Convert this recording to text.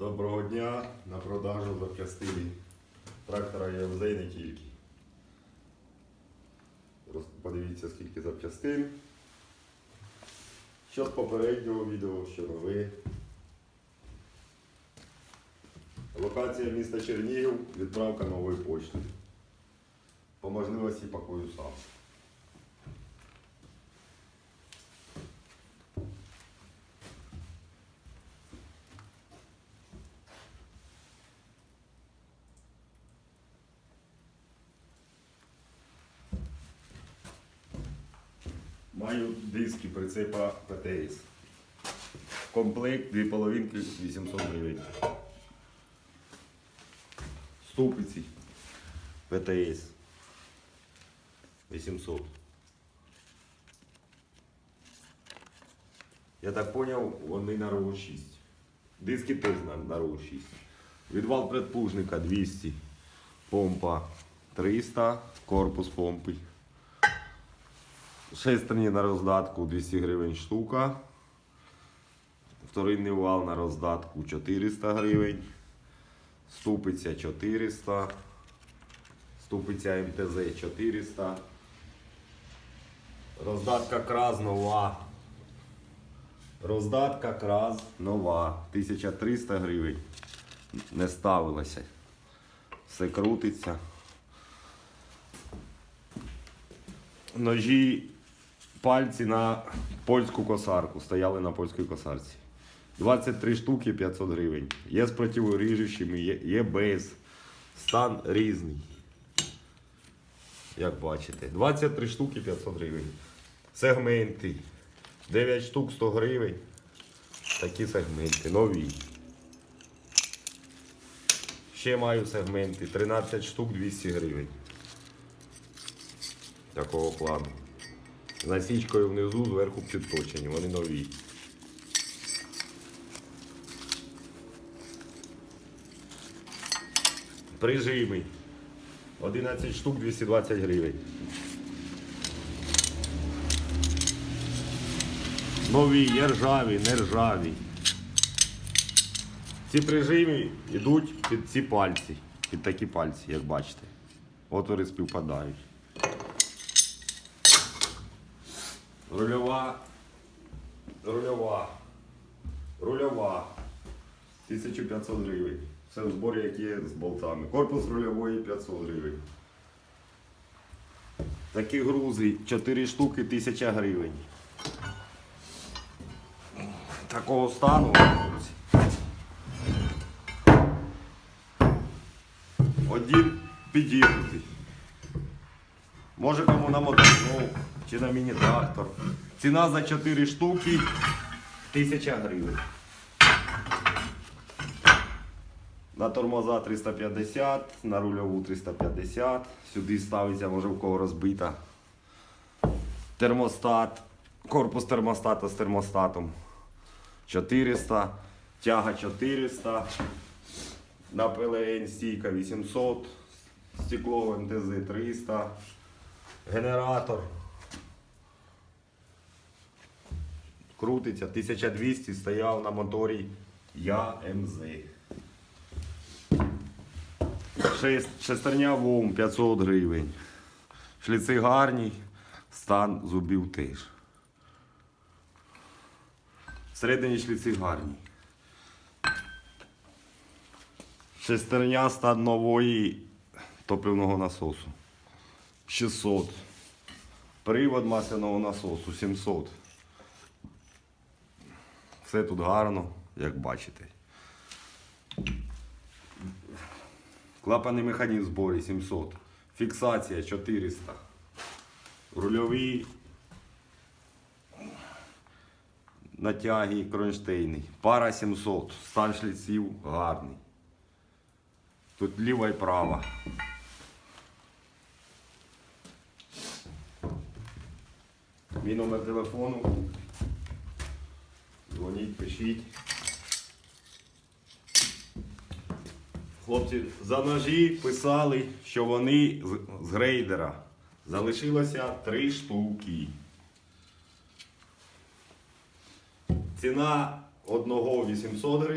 Доброго дня на продажу запчастини трактора ЄВЗ і не тільки. Подивіться, скільки запчастин. Що з попереднього відео, що нове. Локація міста Чернігів, відправка нової почти. По можливості пакую сам. Маю диски прицепа ПТС. Комплект дві половинки 800 гривень. Ступиці ПТС 800. Я так поняв, вони на рову 6. Диски теж на, рову 6. Відвал предпужника 200. Помпа 300. Корпус помпи. Шестерні на роздатку 200 гривень штука. Вторинний вал на роздатку 400 гривень. Ступиця 400. Ступиця МТЗ 400. Роздатка краз нова. Роздатка краз нова. 1300 гривень. Не ставилася. Все крутиться. Ножі пальці на польську косарку. Стояли на польській косарці. 23 штуки 500 гривень. Є з противоріжучими, є, є без. Стан різний. Як бачите. 23 штуки 500 гривень. Сегменти. 9 штук 100 гривень. Такі сегменти. Нові. Ще маю сегменти. 13 штук 200 гривень. Такого плану. Насічкою внизу, зверху підточені. Вони нові. Прижими. 11 штук 220 гривень. Нові, є ржаві, не ржаві. Ці прижими йдуть під ці пальці. Під такі пальці, як бачите. Отвори співпадають. Рульова. Рульова. Рульова. 1500 гривень. Все в зборі, які є з болтами. Корпус рульової 500 гривень. Такі грузи 4 штуки 1000 гривень. Такого стану. Один підігнутий. Може кому на мотоцикл чи на міні-трактор. Ціна за 4 штуки 1000 гривень. На тормоза 350, на рульову 350. Сюди ставиться, може в кого розбита. Термостат. Корпус термостата з термостатом 400. Тяга 400. На ПЛН стійка 800. Стекло МТЗ 300. Генератор. Крутиться 1200, стояв на моторі Я МЗ. Шестерня ВОМ 500 гривень. Шліци гарні, стан зубів теж. Всередині шліци гарні. Шестерня стан нової топливного насосу. 600. Привод масляного насосу 700. Все тут гарно, як бачите. Клапаний механізм зборі 700. Фіксація 400. Рульові натяги кронштейни. Пара 700. Стан шліців гарний. Тут ліва і права. Мій номер телефону. Дзвоніть, пишіть. Хлопці за ножі писали, що вони з- грейдера. Залишилося три штуки. Ціна одного 800 гривень.